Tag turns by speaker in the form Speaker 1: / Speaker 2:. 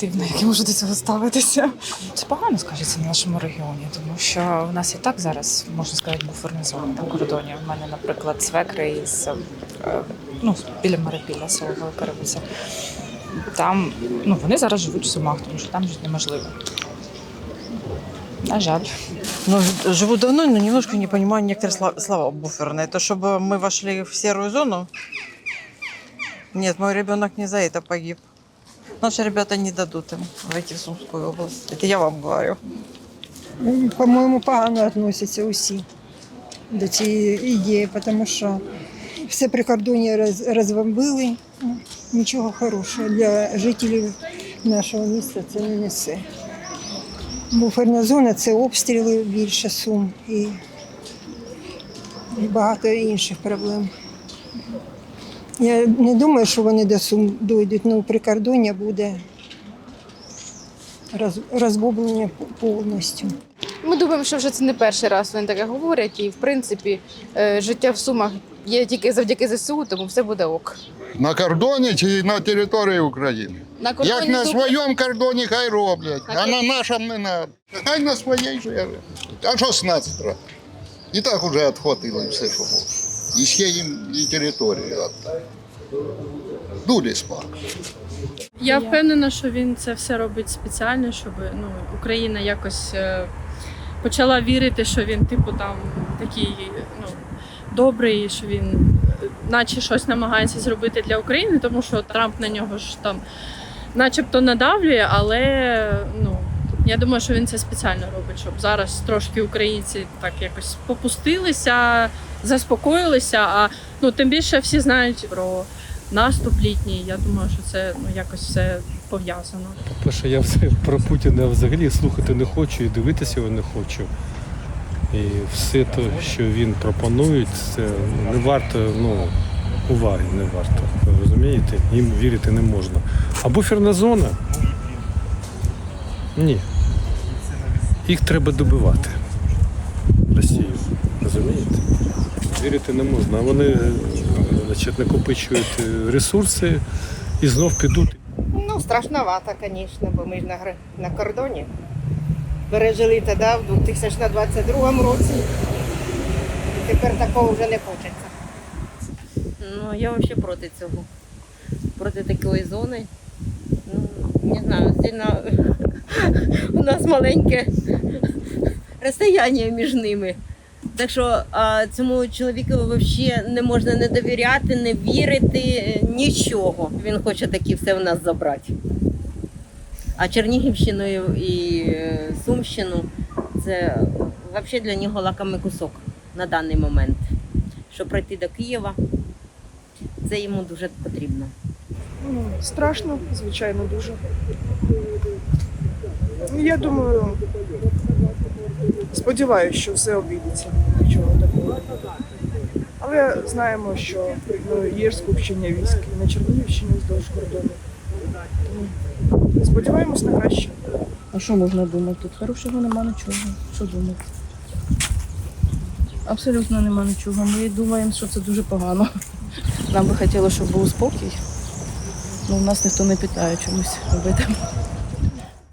Speaker 1: негативно, як я можу до цього ставитися. Це погано скажеться в нашому регіоні, тому що в нас і так зараз можна сказати буферна зона на кордоні. У мене, наприклад, свекри із е, ну, біля Марипіля, село Великоривиця. Там ну вони зараз живуть в Сумах, тому що там жити неможливо. На жаль.
Speaker 2: Ну, ж- живу давно, но немножко не понимаю некоторые слова, слова буферные. Это чтобы мы вошли в серую зону? Нет, мой ребенок не за это погиб. Наши ребята не дадут им войти в Сумскую область. Это я вам говорю.
Speaker 3: Ну, По-моєму, погано відносяться усі до цієї ідеї, тому що все прикордоння роз, розбомбили. Ну, Нічого хорошого для жителів нашого міста це не несе. Буферна зона це обстріли більше сум і, багато інших проблем. Я не думаю, що вони до сум дойдуть, але прикордоння буде роз, розбомблення повністю.
Speaker 4: Ми думаємо, що вже це не перший раз вони таке говорять, і в принципі е, життя в Сумах є тільки завдяки ЗСУ, тому все буде ок.
Speaker 5: На кордоні чи на території України?
Speaker 4: На
Speaker 5: Як на своєму кордоні хай роблять,
Speaker 4: Так
Speaker 5: а на нашому не треба. Хай на своїй живе. А що з нас? І так вже відхватили все, що можна. І ще їм і територію. Дулі спак.
Speaker 6: Я впевнена, що він це все робить спеціально, щоб ну, Україна якось е, почала вірити, що він, типу, там такий ну, добрий, що він е, наче щось намагається зробити для України, тому що Трамп на нього ж там начебто надавлює, але. Я думаю, що він це спеціально робить, щоб зараз трошки українці так якось попустилися, заспокоїлися. А ну тим більше всі знають про наступ літній. Я думаю, що це ну якось все пов'язано.
Speaker 7: По-перше, я про Путіна взагалі слухати не хочу і дивитися його не хочу. І все те, що він пропонує, це не варто ну, уваги, не варто. Розумієте? Їм вірити не можна. А буферна зона? Ні. Їх треба добивати. Росію. Розумієте? Вірити не можна. А вони значить, накопичують е, ресурси і знов підуть
Speaker 8: Ну, страшновато, звісно, бо ми ж на, на кордоні. Пережили тоді в 2022 році. І тепер такого вже не хочеться.
Speaker 9: Ну, я вообще проти цього. Проти такої зони. Ну, не знаю, сильно у нас маленьке розстояння між ними. Так що а, цьому чоловіку взагалі не можна не довіряти, не вірити, е, нічого. Він хоче таки все в нас забрати. А Чернігівщину і- е, Сумщину це взагалі для нього лакомий кусок на даний момент. Щоб пройти до Києва, це йому дуже потрібно.
Speaker 10: Ну, страшно, звичайно, дуже. Я думаю, сподіваюся, що все обійдеться. Нічого такого. Але знаємо, що ну, є скупчення військ і на Чернігівщині вздовж кордону. Тому сподіваємось на краще.
Speaker 11: А що можна думати? Тут хорошого нема нічого. Що думати? Абсолютно нема нічого. Ми думаємо, що це дуже погано. Нам би хотілося, щоб був спокій. Ну, нас ніхто не питає чомусь об этом.